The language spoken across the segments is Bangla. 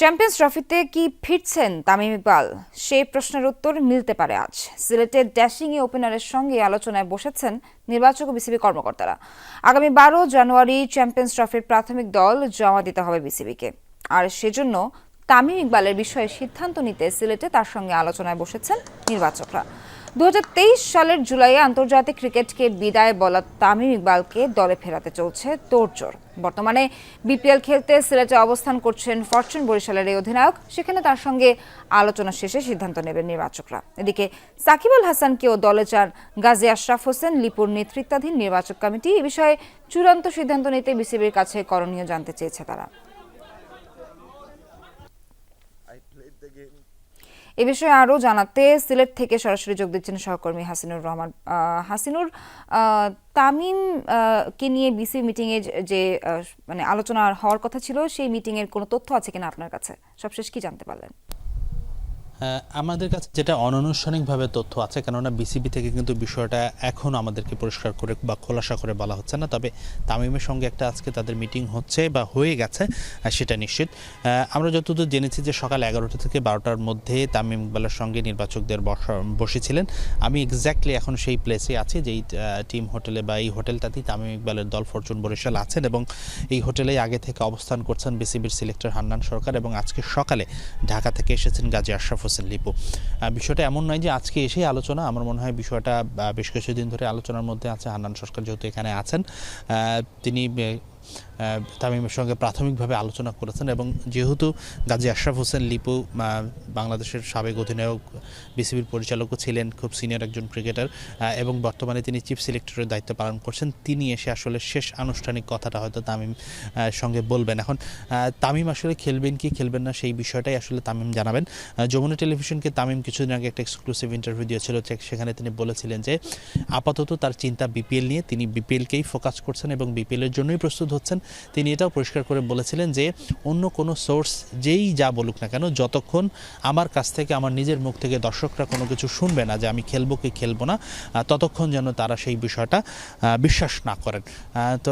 চ্যাম্পিয়ন্স ট্রফিতে কি ফিরছেন তামিম ইকবাল? সেই প্রশ্নের উত্তর মিলতে পারে আজ। সিলেটের ড্যাশিং এ ওপেনারের সঙ্গে আলোচনায় বসেছেন নির্বাচক ও বিসিবি কর্মকর্তারা। আগামী বারো জানুয়ারি চ্যাম্পিয়ন্স ট্রফির প্রাথমিক দল জমা দিতে হবে বিসিবিকে। আর সেজন্য তামিম ইকবালের বিষয়ে সিদ্ধান্ত নিতে সিলেটে তার সঙ্গে আলোচনায় বসেছেন নির্বাচকরা। দু হাজার তেইশ সালের জুলাইয়ে আন্তর্জাতিক ক্রিকেটকে বিদায় বলা তামিম ইকবালকে দলে ফেরাতে চলছে তোড়জোড়। বর্তমানে বিপিএল খেলতে সিলেটে অবস্থান করছেন ফরচুন বরিশালের এই অধিনায়ক। সেখানে তার সঙ্গে আলোচনা শেষে সিদ্ধান্ত নেবেন নির্বাচকরা। এদিকে সাকিব আল হাসানকেও দলে চান গাজী আশরাফ হোসেন। লিপুর নেতৃত্বাধীন নির্বাচক কমিটি এ বিষয়ে চূড়ান্ত সিদ্ধান্ত নিতে বিসিবির কাছে করণীয় জানতে চেয়েছে তারা। এ বিষয়ে আরও জানাতে সিলেট থেকে সরাসরি যোগ দিচ্ছেন সহকর্মী হাসিনুর রহমান। হাসিনুর তামিম কে নিয়ে বিসি মিটিংয়ে যে- মানে আলোচনা হওয়ার কথা ছিল, সেই মিটিংয়ের কোনো তথ্য আছে কিনা আপনার কাছে? সবশেষ কি জানতে পারলেন? আমাদের কাছে যেটা অনানুষ্ঠানিকভাবে তথ্য আছে, কেননা বিসিবি থেকে কিন্তু বিষয়টা এখন আমাদেরকে পরিষ্কার করে বা খোলাসা করে বলা হচ্ছে না। তবে তামিমের সঙ্গে একটা আজকে তাদের মিটিং হচ্ছে বা হয়ে গেছে সেটা নিশ্চিত। আমরা যতদূর জেনেছি যে সকাল এগারোটা থেকে বারোটার মধ্যে তামিম ইকবালের সঙ্গে নির্বাচকদের বসা- বসেছিলেন। আমি এক্স্যাক্টলি এখন সেই প্লেসে আছি, যেই টিম হোটেলে বা এই হোটেলটাতেই তামিম ইকবালের দল ফরচুন বরিশাল আছেন এবং এই হোটেলেই আগে থেকে অবস্থান করছেন বিসিবির সিলেক্টর হান্নান সরকার এবং আজকে সকালে ঢাকা থেকে এসেছেন গাজী আশরাফ হোসেন লিপু। বিষয়টা এমন নয় যে আজকে এসেই আলোচনা, আমার মনে হয় বিষয়টা বেশ কিছুদিন ধরে আলোচনার মধ্যে আছে। হান্নান সরকার যেহেতু এখানে আছেন তিনি তামিমের সঙ্গে প্রাথমিকভাবে আলোচনা করেছেন এবং যেহেতু গাজী আশরাফ হোসেন লিপু বাংলাদেশের সাবেক অধিনায়ক, বিসিবির পরিচালকও ছিলেন, খুব সিনিয়র একজন ক্রিকেটার এবং বর্তমানে তিনি চিফ সিলেক্টরের দায়িত্ব পালন করছেন, তিনি এসে আসলে শেষ আনুষ্ঠানিক কথাটা হয়তো তামিম সঙ্গে বলবেন। এখন তামিম আসলে খেলবেন কি, খেলবেন না সেই বিষয়টাই আসলে তামিম জানাবেন। যমুনা টেলিভিশনকে তামিম কিছুদিন আগে একটা এক্সক্লুসিভ ইন্টারভিউ দিয়েছিল সেখানে তিনি বলেছিলেন যে, আপাতত তার চিন্তা বিপিএল নিয়ে, তিনি বিপিএলকেই ফোকাস করছেন এবং বিপিএলের জন্যই প্রস্তুত হচ্ছেন। তিনি এটাও পরিষ্কার করে বলেছিলেন যে, অন্য কোনো সোর্স যেই যা বলুক না কেন, যতক্ষণ আমার কাছ থেকে, আমার নিজের মুখ থেকে দর্শকরা কোনো কিছু শুনবে না যে আমি খেলব কি খেলব না ততক্ষণ যেন তারা সেই বিষয়টা বিশ্বাস না করেন। তো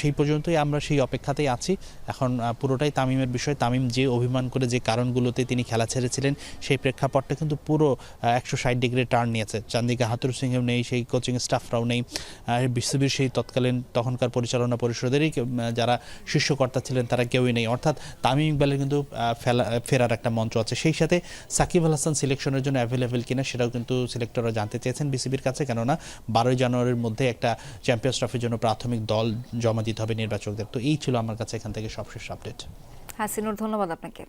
সেই পর্যন্তই আমরা সেই অপেক্ষাতেই আছি। এখন পুরোটাই তামিমের বিষয়। তামিম যে অভিমান করে যে কারণগুলোতে তিনি খেলা ছেড়েছিলেন, সেই প্রেক্ষাপটটা কিন্তু পুরো একশো ষাট ডিগ্রি টার্ন নিয়েছে। চান্দিকা হাতুর সিংহেও নেই, সেই কোচিং স্টাফরাও নেই। বিসিবির সেই তৎকালীন তখনকার পরিচালনা পরিষদেরই আহ, যারা শীর্ষকর্তা ছিলেন তারা কেউই নেই। অর্থাৎ তামিম ইকবালের কিন্তু ফেরার একটা মঞ্চ আছে। সেই সাথে সাকিব আল হাসান সিলেকশনের জন্য অ্যাভেলেবেল কিনা সেটাও কিন্তু সিলেক্টররা জানতে চেয়েছেন বিসিবির কাছে। কেননা বারোই জানুয়ারির মধ্যে একটা চ্যাম্পিয়ন্স ট্রফির জন্য প্রাথমিক দল জমা দিতে হবে নির্বাচকদের। তো এই ছিল আমার কাছে এখান থেকে সবশেষ আপডেট হাসিনুর ধন্যবাদ আপনাকে।